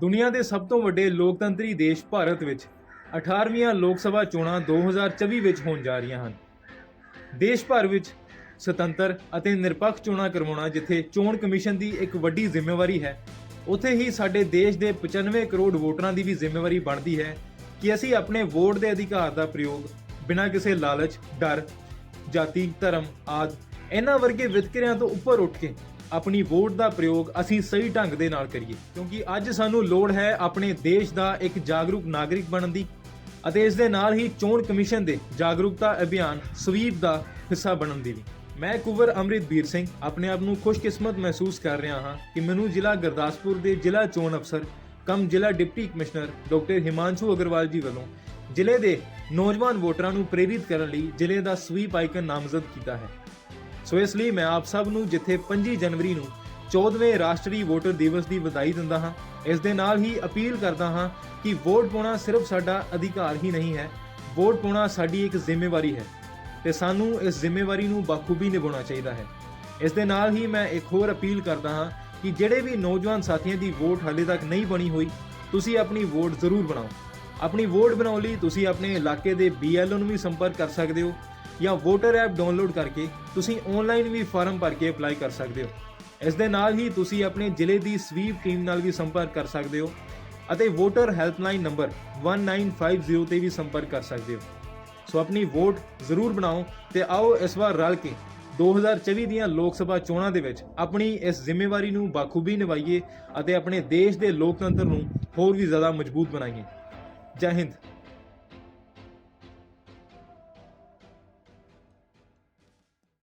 ਦੁਨੀਆ ਦੇ ਸਭ ਤੋਂ ਵੱਡੇ ਲੋਕਤੰਤਰੀ ਦੇਸ਼ ਭਾਰਤ ਵਿੱਚ 18ਵੀਆਂ ਲੋਕ ਸਭਾ ਚੋਣਾਂ 2024 ਵਿੱਚ ਹੋਣ ਜਾ ਰਹੀਆਂ ਹਨ। ਦੇਸ਼ ਭਰ ਵਿੱਚ ਸੁਤੰਤਰ ਅਤੇ ਨਿਰਪੱਖ ਚੋਣਾਂ ਕਰਵਾਉਣਾ ਜਿੱਥੇ ਚੋਣ ਕਮਿਸ਼ਨ ਦੀ ਇੱਕ ਵੱਡੀ ਜ਼ਿੰਮੇਵਾਰੀ ਹੈ, ਉੱਥੇ ਹੀ ਸਾਡੇ ਦੇਸ਼ ਦੇ 95 ਕਰੋੜ ਵੋਟਰਾਂ ਦੀ ਵੀ ਜ਼ਿੰਮੇਵਾਰੀ ਬਣਦੀ ਹੈ ਕਿ ਅਸੀਂ ਆਪਣੇ ਵੋਟ ਦੇ ਅਧਿਕਾਰ ਦਾ ਪ੍ਰਯੋਗ ਬਿਨਾਂ ਕਿਸੇ ਲਾਲਚ, ਡਰ, ਜਾਤੀ, ਧਰਮ, ਆਦਿ, ਇਹਨਾਂ ਵਰਗੇ ਵਿਤਕਰਿਆਂ ਤੋਂ ਉੱਪਰ ਉੱਠ ਕੇ ਆਪਣੀ ਵੋਟ ਦਾ ਪ੍ਰਯੋਗ ਅਸੀਂ ਸਹੀ ਢੰਗ ਦੇ ਨਾਲ ਕਰੀਏ। ਕਿਉਂਕਿ ਅੱਜ ਸਾਨੂੰ ਲੋੜ ਹੈ ਆਪਣੇ ਦੇਸ਼ ਦਾ ਇੱਕ ਜਾਗਰੂਕ ਨਾਗਰਿਕ ਬਣਨ ਦੀ ਅਤੇ ਇਸ ਦੇ ਨਾਲ ਹੀ ਚੋਣ ਕਮਿਸ਼ਨ ਦੇ ਜਾਗਰੂਕਤਾ ਅਭਿਆਨ ਸਵੀਪ ਦਾ ਹਿੱਸਾ ਬਣਨ ਦੀ ਵੀ। ਮੈਂ ਕੁਵਰ ਅੰਮ੍ਰਿਤਬੀਰ ਸਿੰਘ, ਆਪਣੇ ਆਪ ਨੂੰ ਖੁਸ਼ਕਿਸਮਤ ਮਹਿਸੂਸ ਕਰ ਰਿਹਾ ਹਾਂ ਕਿ ਮੈਨੂੰ ਜ਼ਿਲ੍ਹਾ ਗੁਰਦਾਸਪੁਰ ਦੇ ਜ਼ਿਲ੍ਹਾ ਚੋਣ ਅਫਸਰ, ਕਮ ਜ਼ਿਲ੍ਹਾ deputy commissioner doctor Himanshu Agarwal ji ਵੱਲੋਂ ਜ਼ਿਲ੍ਹੇ ਦੇ ਨੌਜਵਾਨ ਵੋਟਰਾਂ ਨੂੰ ਪ੍ਰੇਰਿਤ ਕਰਨ ਲਈ ਜ਼ਿਲ੍ਹੇ ਦਾ ਸਵੀਪ ਆਈਕਨ ਨਾਮਜ਼ਦ ਕੀਤਾ ਹੈ। ਸੋ ਇਸ ਲਈ ਮੈਂ ਆਪ ਸਭ ਨੂੰ ਜਿੱਥੇ 25 ਜਨਵਰੀ ਨੂੰ 14ਵੇਂ ਰਾਸ਼ਟਰੀ ਵੋਟਰ ਦਿਵਸ ਦੀ ਵਧਾਈ ਦਿੰਦਾ ਹਾਂ, ਇਸ ਦੇ ਨਾਲ ਹੀ ਅਪੀਲ ਕਰਦਾ ਹਾਂ ਕਿ ਵੋਟ ਪਾਉਣਾ ਸਿਰਫ ਸਾਡਾ ਅਧਿਕਾਰ ਹੀ ਨਹੀਂ ਹੈ, ਵੋਟ ਪਾਉਣਾ ਸਾਡੀ ਇੱਕ ਜ਼ਿੰਮੇਵਾਰੀ ਹੈ ਤੇ ਸਾਨੂੰ ਇਸ ਜ਼ਿੰਮੇਵਾਰੀ ਨੂੰ ਬਾਖੂਬੀ ਨਿਭਾਉਣਾ ਚਾਹੀਦਾ ਹੈ। ਇਸ ਦੇ ਨਾਲ ਹੀ ਮੈਂ ਇੱਕ ਹੋਰ ਅਪੀਲ ਕਰਦਾ ਹਾਂ ਕਿ ਜਿਹੜੇ ਵੀ ਨੌਜਵਾਨ ਸਾਥੀਆਂ ਦੀ ਵੋਟ ਹਾਲੇ ਤੱਕ ਨਹੀਂ ਬਣੀ ਹੋਈ, ਤੁਸੀਂ ਆਪਣੀ ਵੋਟ ਜ਼ਰੂਰ ਬਣਾਓ। ਆਪਣੀ ਵੋਟ ਬਣਾਉਣ ਲਈ ਤੁਸੀਂ ਆਪਣੇ ਇਲਾਕੇ ਦੇ BLO ਨੂੰ ਵੀ ਸੰਪਰਕ ਕਰ ਸਕਦੇ ਹੋ ਜਾਂ ਵੋਟਰ ਐਪ ਡਾਊਨਲੋਡ ਕਰਕੇ ਤੁਸੀਂ ਆਨਲਾਈਨ ਵੀ ਫਾਰਮ ਭਰ ਕੇ ਅਪਲਾਈ ਕਰ ਸਕਦੇ ਹੋ। ਇਸ ਦੇ ਨਾਲ ਹੀ ਤੁਸੀਂ ਆਪਣੇ ਜ਼ਿਲ੍ਹੇ ਦੀ ਸਵੀਪ ਟੀਮ ਨਾਲ ਵੀ ਸੰਪਰਕ ਕਰ ਸਕਦੇ ਹੋ ਅਤੇ ਵੋਟਰ ਹੈਲਪਲਾਈਨ ਨੰਬਰ 1950 ਤੇ ਵੀ ਸੰਪਰਕ ਕਰ ਸਕਦੇ ਹੋ। ਸੋ ਆਪਣੀ ਵੋਟ ਜ਼ਰੂਰ ਬਣਾਓ ਤੇ ਆਓ ਇਸ ਵਾਰ ਰਲ ਕੇ 2024 ਦੀਆਂ ਲੋਕ ਸਭਾ ਚੋਣਾਂ ਦੇ ਵਿੱਚ ਆਪਣੀ ਇਸ ਜ਼ਿੰਮੇਵਾਰੀ ਨੂੰ ਬਾਖੂਬੀ ਨਿਭਾਈਏ ਅਤੇ ਆਪਣੇ ਦੇਸ਼ ਦੇ ਲੋਕਤੰਤਰ ਨੂੰ ਹੋਰ ਵੀ ਜ਼ਿਆਦਾ ਮਜ਼ਬੂਤ ਬਣਾਈਏ। ਜੈ ਹਿੰਦ।